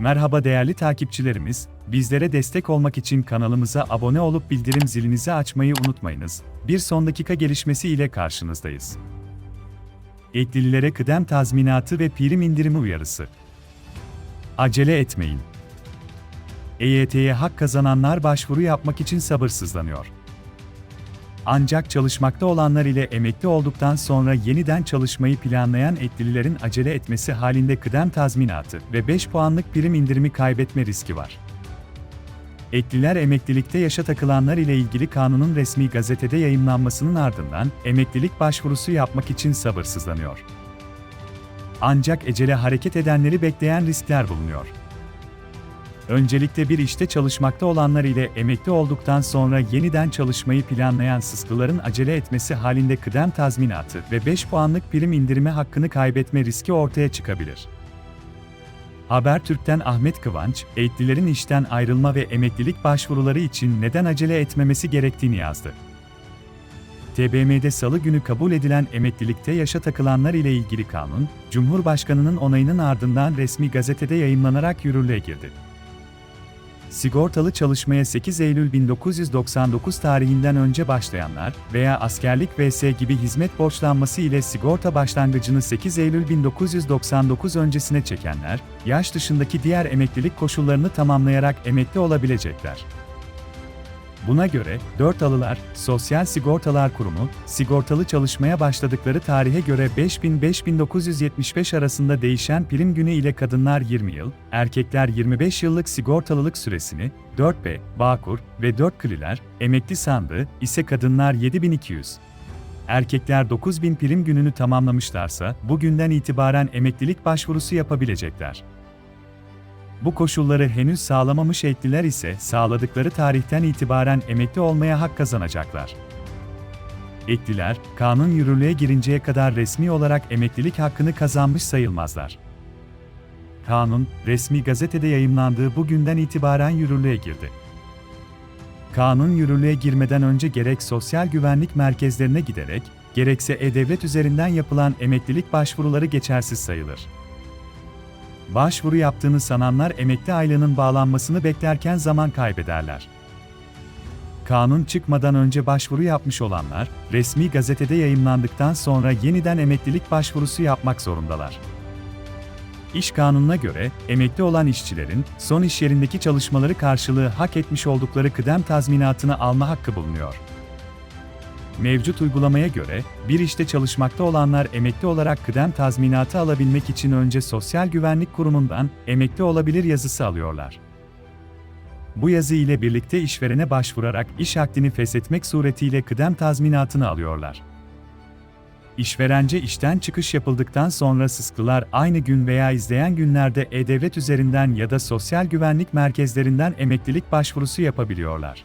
Merhaba değerli takipçilerimiz, bizlere destek olmak için kanalımıza abone olup bildirim zilinizi açmayı unutmayınız. Bir son dakika gelişmesi ile karşınızdayız. Eklililere kıdem tazminatı ve prim indirimi uyarısı. Acele etmeyin. EYT'ye hak kazananlar başvuru yapmak için sabırsızlanıyor. Ancak çalışmakta olanlar ile emekli olduktan sonra yeniden çalışmayı planlayan eklililerin acele etmesi halinde kıdem tazminatı ve 5 puanlık prim indirimi kaybetme riski var. Ekliler emeklilikte yaşa takılanlar ile ilgili kanunun resmi gazetede yayımlanmasının ardından emeklilik başvurusu yapmak için sabırsızlanıyor. Ancak ecele hareket edenleri bekleyen riskler bulunuyor. Öncelikle bir işte çalışmakta olanlar ile emekli olduktan sonra yeniden çalışmayı planlayan sıskıların acele etmesi halinde kıdem tazminatı ve 5 puanlık prim indirime hakkını kaybetme riski ortaya çıkabilir. Habertürk'ten Ahmet Kıvanç, eğitlilerin işten ayrılma ve emeklilik başvuruları için neden acele etmemesi gerektiğini yazdı. TBMM'de salı günü kabul edilen emeklilikte yaşa takılanlar ile ilgili kanun, Cumhurbaşkanının onayının ardından resmi gazetede yayımlanarak yürürlüğe girdi. Sigortalı çalışmaya 8 Eylül 1999 tarihinden önce başlayanlar veya askerlik vs gibi hizmet borçlanması ile sigorta başlangıcını 8 Eylül 1999 öncesine çekenler, yaş dışındaki diğer emeklilik koşullarını tamamlayarak emekli olabilecekler. Buna göre, 4 alılar, Sosyal Sigortalar Kurumu, sigortalı çalışmaya başladıkları tarihe göre 5000-5975 arasında değişen prim günü ile kadınlar 20 yıl, erkekler 25 yıllık sigortalılık süresini, 4B, Bağkur ve 4 Kliler, emekli sandığı ise kadınlar 7200. Erkekler 9000 prim gününü tamamlamışlarsa, bugünden itibaren emeklilik başvurusu yapabilecekler. Bu koşulları henüz sağlamamış ekliler ise sağladıkları tarihten itibaren emekli olmaya hak kazanacaklar. Ekliler, kanun yürürlüğe girinceye kadar resmi olarak emeklilik hakkını kazanmış sayılmazlar. Kanun, resmi gazetede yayımlandığı bugünden itibaren yürürlüğe girdi. Kanun yürürlüğe girmeden önce gerek sosyal güvenlik merkezlerine giderek, gerekse e-devlet üzerinden yapılan emeklilik başvuruları geçersiz sayılır başvuru yaptığını sananlar emekli aylığının bağlanmasını beklerken zaman kaybederler. Kanun çıkmadan önce başvuru yapmış olanlar, resmi gazetede yayımlandıktan sonra yeniden emeklilik başvurusu yapmak zorundalar. İş kanununa göre, emekli olan işçilerin, son iş yerindeki çalışmaları karşılığı hak etmiş oldukları kıdem tazminatını alma hakkı bulunuyor. Mevcut uygulamaya göre, bir işte çalışmakta olanlar emekli olarak kıdem tazminatı alabilmek için önce Sosyal Güvenlik Kurumu'ndan emekli olabilir yazısı alıyorlar. Bu yazı ile birlikte işverene başvurarak iş akdini feshetmek suretiyle kıdem tazminatını alıyorlar. İşverence işten çıkış yapıldıktan sonra sıskılar aynı gün veya izleyen günlerde e-devlet üzerinden ya da sosyal güvenlik merkezlerinden emeklilik başvurusu yapabiliyorlar.